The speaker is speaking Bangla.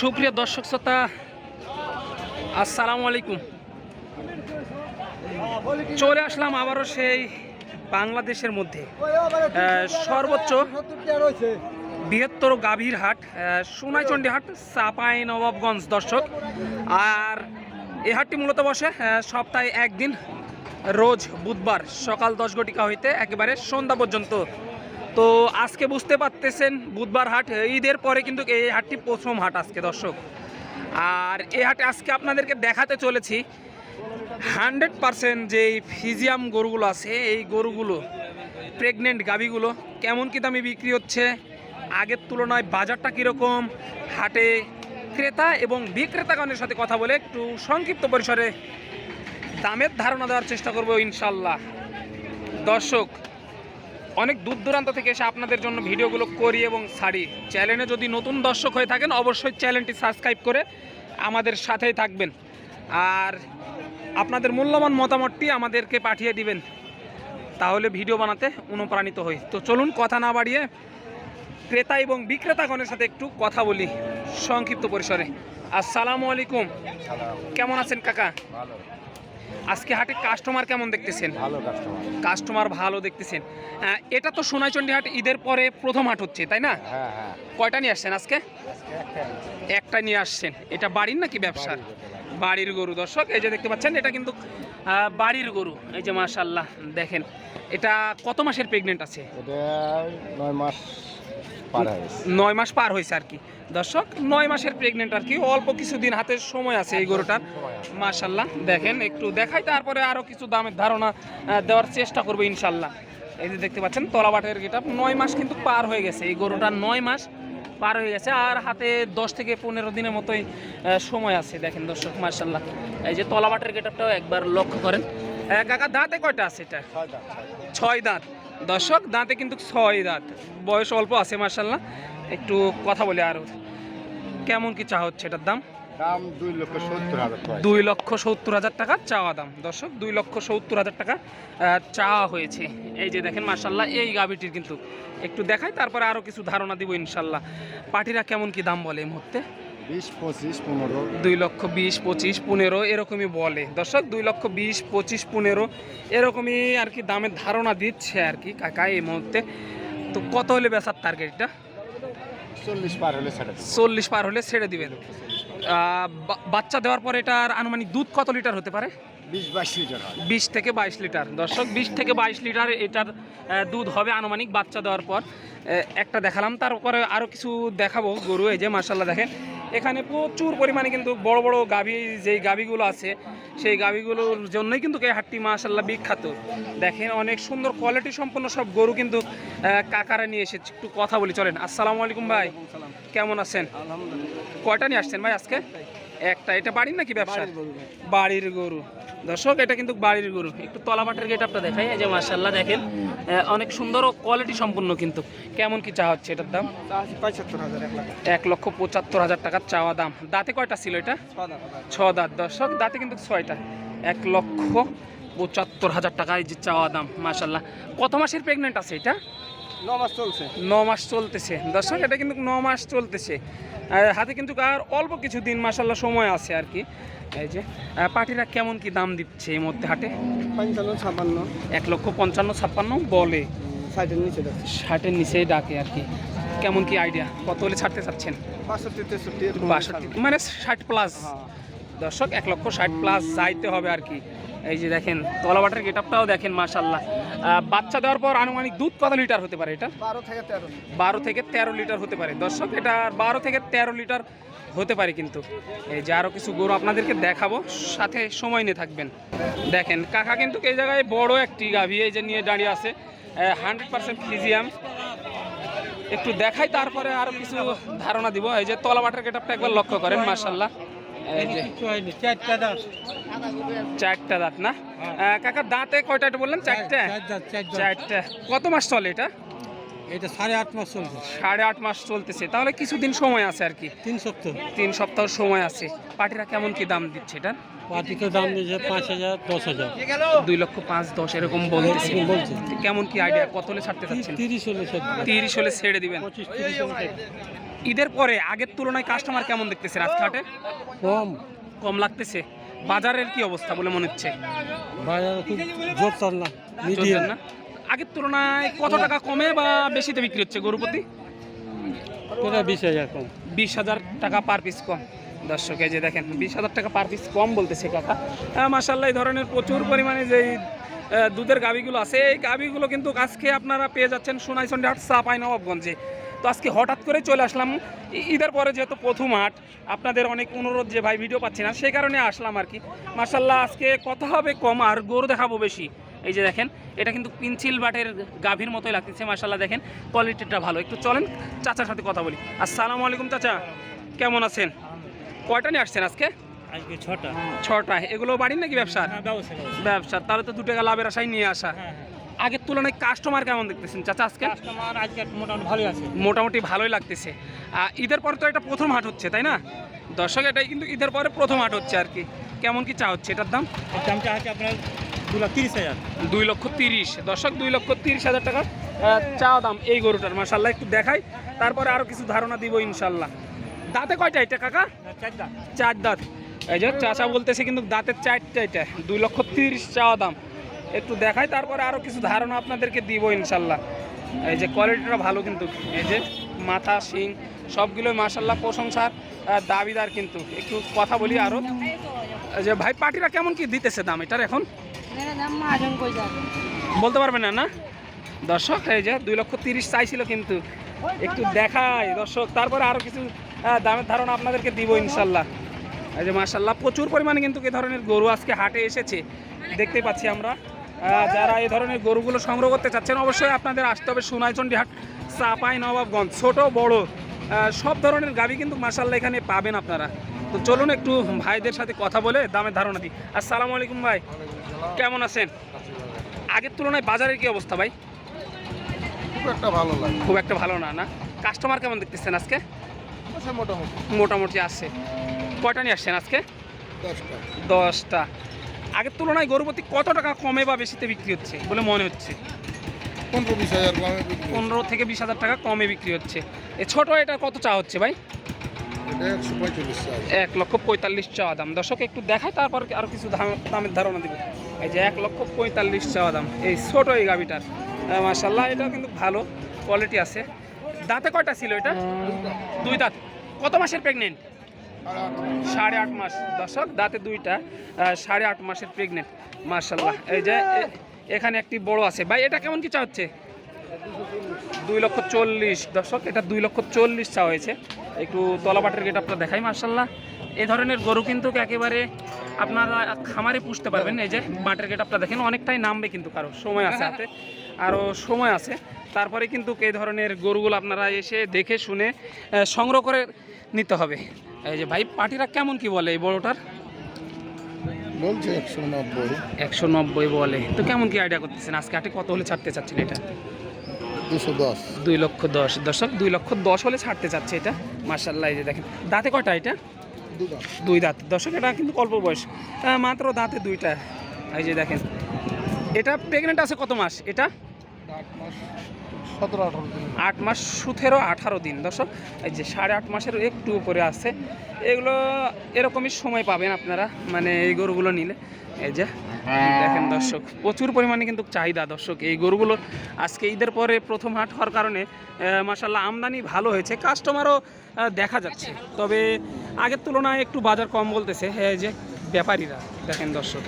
সুপ্রিয় দর্শক শ্রোতা, আসসালামু আলাইকুম। চলে আসলাম আবারও সেই বাংলাদেশের মধ্যে। সর্বোচ্চ বৃহত্তর গাভীর হাট সোনাইচন্ডী হাট, চাপাই নবাবগঞ্জ, দর্শক। আর এই হাটটি মূলত বসে সপ্তাহে একদিন, রোজ বুধবার সকাল দশ ঘটিকা হইতে একেবারে সন্ধ্যা পর্যন্ত তো আজকে বুঝতে পারতেছেন, বুধবার হাট, ঈদের পরে কিন্তু এই হাটটি প্রথম হাট আজকে, দর্শক। আর এই হাটে আজকে আপনাদেরকে দেখাতে চলেছি, হান্ড্রেড পারসেন্ট যে ফিজিয়াম গরুগুলো আছে, এই গরুগুলো, প্রেগনেন্ট গাভিগুলো, কেমন কি দামে বিক্রি হচ্ছে, আগের তুলনায় বাজারটা কীরকম, হাটে ক্রেতা এবং বিক্রেতাগণের সাথে কথা বলে একটু সংক্ষিপ্ত পরিসরে দামের ধারণা দেওয়ার চেষ্টা করব ইনশাল্লাহ। দর্শক অনেক দূর দূরান্ত থেকে এসে আপনাদের জন্য ভিডিওগুলো করি এবং ছাড়ি। চ্যানেলে যদি নতুন দর্শক হয়ে থাকেন অবশ্যই চ্যানেলটি সাবস্ক্রাইব করে আমাদের সাথেই থাকবেন। আর আপনাদের মূল্যবান মতামতটি আমাদেরকে পাঠিয়ে দিবেন তাহলে ভিডিও বানাতে অনুপ্রাণিত হই। তো চলুন কথা না বাড়িয়ে ক্রেতা এবং বিক্রেতাগণের সাথে একটু কথা বলি সংক্ষিপ্ত পরিসরে। আসসালামু আলাইকুম। কেমন আছেন কাকা? ভালো। আজকে হাটে কাস্টমার কেমন দেখতেছেন? ভালো কাস্টমার কাস্টমার ভালো দেখতেছেন। এটা তো সোনাইচন্ডী হাট ঈদের পরে প্রথম হাট হচ্ছে তাই না? হ্যাঁ হ্যাঁ। কয়টা নিয়ে আসছেন আজকে? একটা নিয়ে আসছেন। এটা বাড়ির নাকি ব্যবসা? বাড়ির গরু। দর্শক এই যে দেখতে পাচ্ছেন এটা কিন্তু বাড়ির গরু। এই যে মাশাল্লাহ দেখেন এটা কত মাসের প্রেগনেন্ট আছে? নয় মাস পার হয়েছে নয় মাস পার হয়েছে আর কি। দর্শক নয় মাসের প্রেগনেন্ট আর কি। অল্প কিছুদিন হাতে সময় আছে এই গরুটার। মাশাল্লাহ দেখেন একটু দেখাই তারপরে আরও কিছু দামের ধারণা দেওয়ার চেষ্টা করব ইনশাল্লাহ এই যে দেখতে পাচ্ছেন তলাবাটের গেটা নয় মাস কিন্তু পার হয়ে গেছে। এই গরুটার নয় মাস পার হয়ে গেছে আর হাতে দশ থেকে পনেরো দিনের মতোই সময় আছে দেখেন দর্শক মার্শাল্লাহ এই যে তলাবাটের গেটআপটাও একবার লক্ষ্য করেন। কাকা দাঁতে কয়টা আছে এটা। ছয় দাঁত দর্শক দাঁতে কিন্তু ছয় দাঁত। বয়স অল্প আছে মার্শাল্লাহ একটু কথা বলে আরও কেমন কি চা হচ্ছে এটার দাম? দাম দুই লক্ষ সত্তর হাজার দুই লক্ষ সত্তর হাজার টাকা চাওয়া দাম। দর্শক দুই লক্ষ সত্তর হাজার টাকা চাওয়া হয়েছে। এই যে দেখেন মার্শাল্লাহ এই গাভিটির কিন্তু একটু দেখাই তারপরে আরও কিছু ধারণা দিব ইনশাল্লাহ পার্টিরা কেমন কি দাম বলে এই মুহূর্তে? বিশ পঁচিশ পনেরো। দুই লক্ষ বিশ পঁচিশ পনেরো এরকমই বলে। দর্শক দুই লক্ষ বিশ পঁচিশ পনেরো এরকমই আর কি দামের ধারণা দিচ্ছে আর কি কাকা এই মুহূর্তে। তো কত হলে বেচার টার্গেটটা চল্লিশ পার হলে ছেড়ে চল্লিশ পার হলে ছেড়ে দিবেন। বাচ্চা দেওয়ার পর এটার আনুমানিক দুধ কত লিটার হতে পারে? বিশ বাইশ লিটার বিশ থেকে বাইশ লিটার। দর্শক বিশ থেকে বাইশ লিটার এটার দুধ হবে আনুমানিক বাচ্চা দেওয়ার পর। একটা দেখালাম তারপরে আরও কিছু দেখাবো। গরু এই যে মার্শাল্লাহ দেখেন। এখানে প্রচুর পরিমাণে কিন্তু বড় বড় গাভী যেই গাভীগুলো আছে সেই গাভীগুলোর জন্যই কিন্তু এই হাটটি মাশাল্লাহ বিখ্যাত। দেখেন অনেক সুন্দর কোয়ালিটি সম্পন্ন সব গরু কিন্তু কাকারা নিয়ে এসেছে একটু কথা বলি চলেন। আসসালামু আলাইকুম ভাই। কেমন আছেন? কয়টা নিয়ে আসছেন ভাই আজকে? একটা এটা বাড়ির নাকি ব্যবসা? বাড়ির গরু দর্শক এটা কিন্তু বাড়ির গরু। একটু তলাবাটের গেট আপটা দেখাই এই যে মার্শাল্লাহ দেখেন অনেক সুন্দর ও কোয়ালিটি সম্পূর্ণ কিন্তু। কেমন কি চা হচ্ছে এটার দাম? এক লক্ষ পঁচাত্তর হাজার টাকার চাওয়া দাম। দাঁতে কয়টা ছিল এটা? ছ দাঁত। দর্শক দাঁতে কিন্তু ছয়টা। এক লক্ষ পঁচাত্তর হাজার টাকা এই যে চাওয়া দাম মার্শাল্লাহ কত মাসের প্রেগনেন্ট আছে এটা? ন মাস চলতেছে। দর্শক এটা কিন্তু ন মাস চলতেছে। হাতে কিন্তু আর অল্প কিছু দিন মাসাল্লাহ সময় আছে আর কি। এই যে পার্টিরা কেমন কি দাম দিচ্ছে এই মধ্যে হাটে? পঞ্চান্ন ছাপান্ন। এক লক্ষ পঞ্চান্ন ছাপ্পান্ন বলে। ষাটের নিচে ষাটের নিচেই ডাকে আর কি। কেমন কি আইডিয়া কত হলে ছাড়তে চাচ্ছেন? বাষট্টি তেষট্টি বাষট্টি মানে ষাট প্লাস দর্শক এক লক্ষ ষাট প্লাস যাইতে হবে আর কি। এই যে দেখেন তলাবাটের গেট আপটাও দেখেন মাসাল্লাহ বাচ্চা দেওয়ার পর আনুমানিক দুধ কত লিটার হতে পারে এটা? বারো থেকে তেরো বারো থেকে তেরো লিটার হতে পারে। দর্শক এটা বারো থেকে তেরো লিটার হতে পারে কিন্তু। এই যে আরও কিছু গরু আপনাদেরকে দেখাবো সাথে সময় নিয়ে থাকবেন। দেখেন কাকা কিন্তু এই জায়গায় বড় একটি গাভী এই যে নিয়ে দাঁড়িয়ে আছে। হান্ড্রেড পার্সেন্ট ফিজিয়াম। একটু দেখাই তারপরে আরও কিছু ধারণা দিব। এই যে তলাবাটার গেটআপটা একবার লক্ষ্য করেন মার্শাল্লাহ যে চারটা দাঁত না? আহ, কাকা দাঁতে কয়টা এটা বললেন? চারটা? চারটা। কত মাস চলে এটা? এটা সাড়ে আট মাস চলছে। সাড়ে আট মাস চলতেছে। তাহলে কিছুদিন সময় আছে আর কি? তিন সপ্তাহ। তিন সপ্তাহ সময় আছে। পার্টিরা কেমন কি দাম দিচ্ছে এটা? পাটিকে দাম দিয়েছে পাঁচ হাজার দশ হাজার। দুই লক্ষ পাঁচ দশ এরকম বলতেছে। বলছে। কেমন কি আইডিয়া কত হলে ছাড়তে চাচ্ছেন? তিরিশ হলে তিরিশ হলে ছেড়ে দিবেন। ঈদের পরে আগের তুলনায় কাস্টমার কেমন দেখতেছে হাটে কম। কম লাগতেছে। বাজারের কি অবস্থা বলে মনে হচ্ছে? বাজার খুব না আগের তুলনায় কত টাকা কমে বা বেশিতে বিক্রি হচ্ছে গরুপতি কোথায় বিশ হাজার কম। বিশ হাজার টাকা পার পিস কম। দর্শক এই যে দেখেন বিশ হাজার টাকা পার পিস কম বলতেছে কাকা মাসাল্লাহ এই ধরনের প্রচুর পরিমাণে যেই দুধের গাভিগুলো আছে এই গাভিগুলো কিন্তু আজকে আপনারা পেয়ে যাচ্ছেন সোনাইচন্ডি হাট চাপাই নবাবগঞ্জে তো আজকে হঠাৎ করে চলে আসলাম। ঈদের পরে যেহেতু প্রথম হাট আপনাদের অনেক অনুরোধ যে ভাই ভিডিও পাচ্ছি না সেই কারণে আসলাম আর কি। মাসাল্লাহ আজকে কথা হবে কম আর গরু দেখাবো বেশি। এই যে দেখেন এটা কিন্তু পিনচিল বাটের গাভীর মতোই লাগতেছে মাসাল্লাহ দেখেন কোয়ালিটিটা ভালো। একটু চলেন চাচার সাথে কথা বলি। আসসালামু আলাইকুম চাচা। কেমন আছেন? কয়টা নিয়ে আসছেন আজকে? আজকে ছটা। ছটা। এগুলো বাড়ির নাকি ব্যবসা ব্যবসা ব্যবসা তাহলে তো দু টাকা লাভের আশায় নিয়ে আসা। হ্যাঁ। আগের তুলনায় কাস্টমার কেমন দেখতেছেন চাচা আজকে? কাস্টমার আজকে মোটামুটি ভালোই আছে। মোটামুটি ভালোই লাগতেছে। আর ঈদের পরে তো এটা প্রথম হাট হচ্ছে তাই না? দর্শক এটাই কিন্তু ঈদের পরে প্রথম হাট হচ্ছে আর কি। কেমন কি চা হচ্ছে এটার দাম? এর দামটা আছে আপনার দু লাখ তিরিশ হাজার। দুই লক্ষ তিরিশ। দর্শক দুই লক্ষ তিরিশ হাজার টাকা চা দাম এই গরুটার। মাসাল্লাহ একটু দেখাই। তারপরে আরও কিছু ধারণা দিব ইনশাল্লাহ দাঁতে কয়টা এটা কাকা? চার দাঁত। এই যে চাচা বলতেছে কিন্তু দাঁতের চারটা এটা। দুই লক্ষ তিরিশ চাওয়া দাম। একটু দেখাই, তারপরে আরও কিছু ধারণা আপনাদেরকে দিব ইনশাল্লাহ। এই যে কোয়ালিটিটা ভালো কিন্তু, এই যে মাথা, শিং সবগুলো মাসাল্লাহ প্রশংসার দাবিদার কিন্তু। একটু কথা বলি আরও যে ভাই পার্টিরা কেমন কি দিতেছে দাম এটার এখন? বলতে পারবেন না না? দর্শক, এই যে দুই লক্ষ তিরিশ চাইছিল কিন্তু। একটু দেখাই, দর্শক, তারপরে আরও কিছু দামের ধারণা আপনাদেরকে দিব ইনশাল্লাহ। এই যে মাসাল্লাহ প্রচুর পরিমাণে কিন্তু এ ধরনের গরু আজকে হাটে এসেছে। দেখতে পাচ্ছি আমরা। যারা এই ধরনের গরুগুলো সংগ্রহ করতে চাচ্ছেন অবশ্যই আপনাদের আসতে হবে সোনাইচন্ডি হাট চাপাই নবাবগঞ্জ। ছোট বড় সব ধরনের গাবি কিন্তু মার্শাল্লাহ এখানে পাবেন আপনারা। তো চলুন একটু ভাইদের সাথে কথা বলে দামের ধারণা দিই। আসসালামু আলাইকুম ভাই। কেমন আছেন? আগের তুলনায় বাজারের কি অবস্থা ভাই? খুব একটা ভালো লাগে খুব একটা ভালো না না? কাস্টমার কেমন দেখতেছেন আজকে? মোটামুটি। মোটামুটি আসছে কয়টা নিয়ে আসছেন আজকে? দশটা। দশটা। আগের তুলনায় গরুপতি কত টাকা কমে বা বেশিতে বিক্রি হচ্ছে বলে মনে হচ্ছে? পনেরো বিশ হাজার কমে পনেরো থেকে বিশ হাজার টাকা কমে বিক্রি হচ্ছে। এ ছোট এটা কত চা হচ্ছে ভাই? এক লক্ষ পঁয়তাল্লিশ চাওয়া দাম। দর্শক একটু দেখায় তারপর আরও কিছু দাম- দামের ধারণা দেবে। এই যে এক লক্ষ পঁয়তাল্লিশ চাওয়া দাম। এই ছোট এই গাভিটার। মার্শাল্লাহ এটা কিন্তু ভালো কোয়ালিটি আছে। দাঁতে কয়টা ছিল এটা? দুই দাঁত। কত মাসের প্রেগনেন্ট সাড়ে আট মাস দর্শক দাঁতে দুইটা সাড়ে আট মাসের প্রেগনেন্ট মার্শাল্লাহ এই যে এখানে একটি বড় আছে। ভাই, এটা কেমন কি চা হচ্ছে? দুই লক্ষ চল্লিশ দর্শক এটা দুই লক্ষ চল্লিশ চা হয়েছে। একটু তলাবাটের গেট আপনার দেখাই মার্শাল্লাহ এই ধরনের গরু কিন্তু একেবারে আপনারা খামারে পুষতে পারবেন। এই যে, বাটের গেট আপনার দেখেন, অনেকটাই নামবে কিন্তু কারও, সময় আছে হাতে। আরও সময় আছে। তারপরে কিন্তু এই ধরনের গরুগুলো আপনারা এসে দেখে শুনে সংগ্রহ করে নিতে হবে। এই যে ভাই পার্টিরা কেমন কি বলে এই বড়টার? বলছে একশো নব্বই। একশো নব্বই বলে। তো কেমন কি আইডিয়া করতেছেন? আজকে হাটে কত হলে ছাড়তে চাচ্ছেন এটা? দুশো দশ। দুই লক্ষ দশ। দর্শক দুই লক্ষ দশ হলে ছাড়তে চাচ্ছে এটা। মার্শাল্লাহ এই যে দেখেন। দাঁতে কয়টা এটা? দুই দাঁত। দর্শক এটা কিন্তু অল্প বয়স। মাত্র দাঁতে দুইটা। এই যে দেখেন। এটা প্রেগনেন্ট আছে কত মাস? এটা? আট মাস সতেরো আঠারো দিন। দর্শক, এই যে সাড়ে আট মাসের একটু উপরে আছে। এগুলো এরকমই সময় পাবেন আপনারা মানে এই গরুগুলো নিলে। এই যে, দেখেন দর্শক, প্রচুর পরিমাণে কিন্তু চাহিদা দর্শক। এই গরুগুলো আজকে ঈদের পরে প্রথম হাট হওয়ার কারণে মাসাল্লাহ আমদানি ভালো হয়েছে। কাস্টমারও দেখা যাচ্ছে। তবে আগের তুলনায় একটু বাজার কম বলতেছে এই যে ব্যাপারীরা, দেখেন দর্শক।